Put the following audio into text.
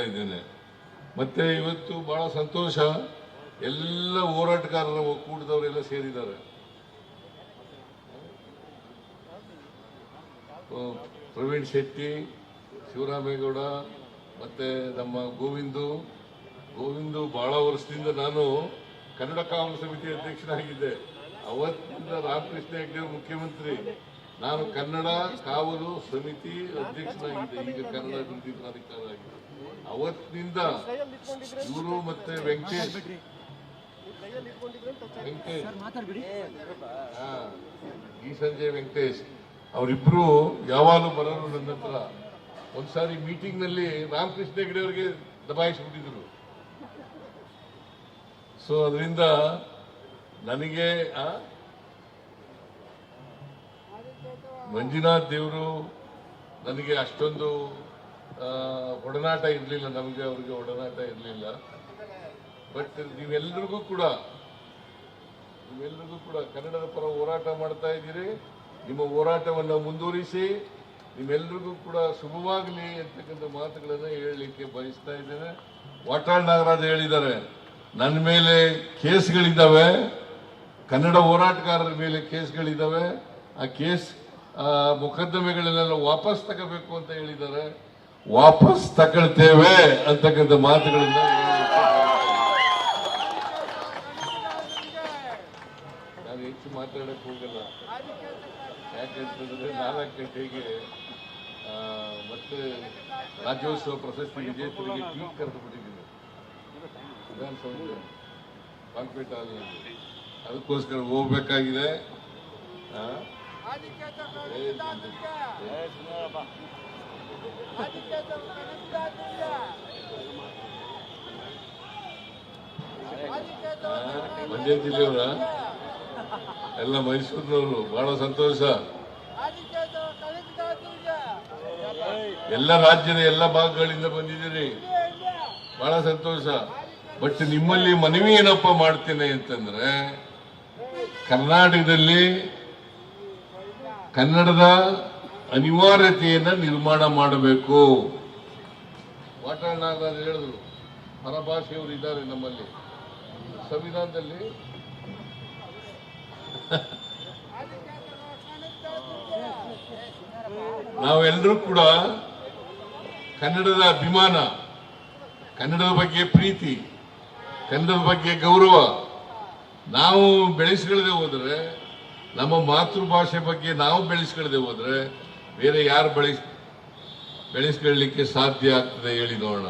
ಇದ್ದೇನೆ. ಮತ್ತೆ ಇವತ್ತು ಬಹಳ ಸಂತೋಷ. ಎಲ್ಲ ಹೋರಾಟಗಾರರ ಒಕ್ಕೂಟದವರೆಲ್ಲ ಸೇರಿದ್ದಾರೆ. ಪ್ರವೀಣ್ ಶೆಟ್ಟಿ ಶಿವರಾಮೇಗೌಡ ಮತ್ತೆ ನಮ್ಮ ಗೋವಿಂದು. ಗೋವಿಂದು ಬಹಳ ವರ್ಷದಿಂದ ನಾನು ಕನ್ನಡ ಕಾಂಗ್ರೆಸ್ ಸಮಿತಿ ಅಧ್ಯಕ್ಷನಾಗಿದ್ದೆ. ಅವತ್ತಿಂದ ರಾಮಕೃಷ್ಣ ಹೆಗ್ಡೆ ಮುಖ್ಯಮಂತ್ರಿ. ನಾನು ಕನ್ನಡ ಕಾವಲು ಸಮಿತಿ ಅಧ್ಯಕ್ಷನಾಗಿದ್ದೆ. ಈಗ ಕನ್ನಡ ಅಭಿವೃದ್ಧಿ ಪ್ರಾಧಿಕಾರ ಆಗಿದೆ. ಅವತ್ತಿನಿಂದ ಇವರು ಮತ್ತೆ ವೆಂಕಟೇಶ್. ಈ ಸಂಜೆ ವೆಂಕಟೇಶ್. ಅವರಿಬ್ರು ಯಾವಾಗಲೂ ಬರೋರು ನನ್ನ ಹತ್ರ. ಒಂದ್ಸಾರಿ ಮೀಟಿಂಗ್ನಲ್ಲಿ ರಾಮಕೃಷ್ಣ ಹೆಗಡೆ ಅವರಿಗೆ ದಬಾಯಿಸ್ಬಿಟ್ಟಿದ್ರು. ಸೊ ಅದರಿಂದ ನನಗೆ ಆ, ಮಂಜುನಾಥ್ ದೇವರು ನನಗೆ ಅಷ್ಟೊಂದು ಆ, ಒಡನಾಟ ಇರಲಿಲ್ಲ, ನಮಗೆ ಅವ್ರಿಗೆ ಒಡನಾಟ ಇರಲಿಲ್ಲ. ಬಟ್ ನೀವೆಲ್ರಿಗೂ ಕೂಡ ನೀವೆಲ್ರಿಗೂ ಕೂಡ ಕನ್ನಡದ ಪರ ಹೋರಾಟ ಮಾಡ್ತಾ ಇದ್ದೀರಿ. ನಿಮ್ಮ ಹೋರಾಟವನ್ನು ಮುಂದುವರಿಸಿ, ನಿಮ್ಮೆಲ್ರಿಗೂ ಕೂಡ ಶುಭವಾಗಲಿ ಅಂತಕ್ಕಂಥ ಮಾತುಗಳನ್ನು ಹೇಳಲಿಕ್ಕೆ ಬಯಸ್ತಾ ಇದ್ದೇನೆ. ವಾಟಾಳ್ ನಾಗರಾಜ್ ಹೇಳಿದ್ದಾರೆ ನನ್ನ ಮೇಲೆ ಕೇಸ್ಗಳಿದ್ದಾವೆ, ಕನ್ನಡ ಹೋರಾಟಗಾರರ ಮೇಲೆ ಕೇಸ್ಗಳಿದ್ದಾವೆ. ಆ ಕೇಸ್ ಮೊಕದ್ದಮೆಗಳನ್ನೆಲ್ಲ ವಾಪಸ್ ತಗೋಬೇಕು ಅಂತ ಹೇಳಿದ್ದಾರೆ. ವಾಪಸ್ ತಗೊಳ್ತೇವೆ ಅಂತಕ್ಕಂಥ ಮಾತುಗಳನ್ನ ನಾನು ಹೆಚ್ಚು ಮಾತಾಡಕ್ ಹೋಗಲ್ಲ. ಯಾಕಂತಂದ್ರೆ ನಾಲ್ಕು ಗಂಟೆಗೆ ಮತ್ತೆ ರಾಜ್ಯೋತ್ಸವ ಪ್ರಶಸ್ತಿ ವಿಜೇತರಿಗೆ ಟೀ ಕರೆದು ಬಿಟ್ಟಿದ್ದೀನಿ. ವಿಧಾನಸೌಧ ಕಾನ್ಪೇಟ್ ಹಾಲ್ನಲ್ಲಿ. ಅದಕ್ಕೋಸ್ಕರ ಹೋಗ್ಬೇಕಾಗಿದೆ. ಮಂಡ್ಯ ಜಿಲ್ಲೆಯವರ ಎಲ್ಲ ಮೈಸೂರಿನವರು ಬಹಳ ಸಂತೋಷ. ಎಲ್ಲ ರಾಜ್ಯದ ಎಲ್ಲ ಭಾಗಗಳಿಂದ ಬಂದಿದ್ದೀರಿ. ಬಹಳ ಸಂತೋಷ. ಬಟ್ ನಿಮ್ಮಲ್ಲಿ ಮನವಿ ಏನಪ್ಪ ಮಾಡ್ತೇನೆ ಅಂತಂದ್ರೆ, ಕರ್ನಾಟಕದಲ್ಲಿ ಕನ್ನಡದ ಅನಿವಾರ್ಯತೆಯನ್ನ ನಿರ್ಮಾಣ ಮಾಡಬೇಕು. ವಾಟಾಳ್ ಹೇಳಿದ್ರು, ಪರಭಾಷೆಯವರು ಇದ್ದಾರೆ ನಮ್ಮಲ್ಲಿ. ಸಂವಿಧಾನದಲ್ಲಿ ನಾವೆಲ್ಲರೂ ಕೂಡ ಕನ್ನಡದ ಅಭಿಮಾನ, ಕನ್ನಡದ ಬಗ್ಗೆ ಪ್ರೀತಿ, ಕನ್ನಡದ ಬಗ್ಗೆ ಗೌರವ, ನಾವು ಬೆಳೆಸ್ಕೊಳ್ಳದೆ ಹೋದರೆ, ನಮ್ಮ ಮಾತೃಭಾಷೆ ಬಗ್ಗೆ ನಾವು ಬೆಳೆಸ್ಕೊಳ್ಳದೆ ಹೋದ್ರೆ ಬೇರೆ ಯಾರು ಬೆಳೆಸ್ ಬೆಳೆಸ್ಕೊಳ್ಳಿಕ್ಕೆ ಸಾಧ್ಯ ಆಗ್ತದೆ ಹೇಳಿ ನೋಡೋಣ